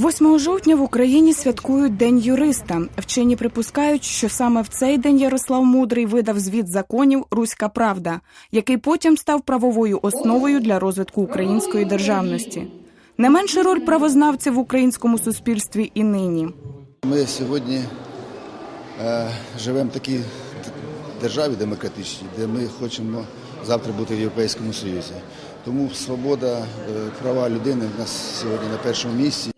8 жовтня в Україні святкують День юриста. Вчені припускають, що саме в цей день Ярослав Мудрий видав звіт законів Руська Правда, який потім став правовою основою для розвитку української державності. Не менша роль правознавців в українському суспільстві і нині. Ми сьогодні е, живемо в такій державі демократичній, де ми хочемо завтра бути в Європейському Союзі. Тому свобода, е, права людини в нас сьогодні на першому місці.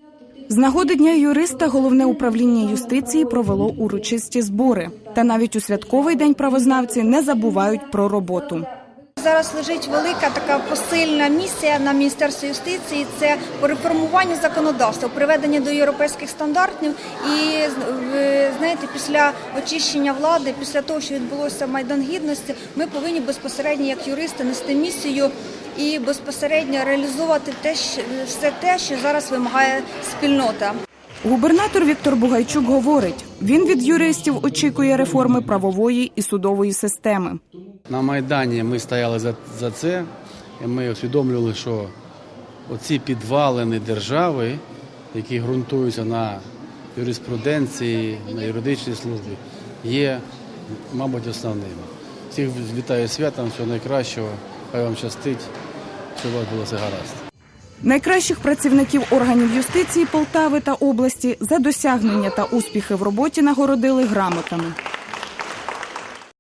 З нагоди дня юриста головне управління юстиції провело урочисті збори. Та навіть у святковий день правознавці не забувають про роботу. Зараз лежить велика така посильна місія на Міністерстві юстиції. Це реформування законодавства, приведення до європейських стандартів. І ви знаєте, після очищення влади, після того, що відбулося майдан гідності, ми повинні безпосередньо як юристи нести місію і безпосередньо реалізовувати те, все те, що зараз вимагає спільнота. Губернатор Віктор Бугайчук говорить, він від юристів очікує реформи правової і судової системи. На Майдані ми стояли за, за це, і ми усвідомлювали, що оці підвалини держави, які ґрунтуються на юриспруденції, на юридичній службі, є, мабуть, основними. Всіх вітаю святом, всього найкращого, хай вам щастить, щоб у вас було все гаразд. Найкращих працівників органів юстиції Полтави та області за досягнення та успіхи в роботі нагородили грамотами.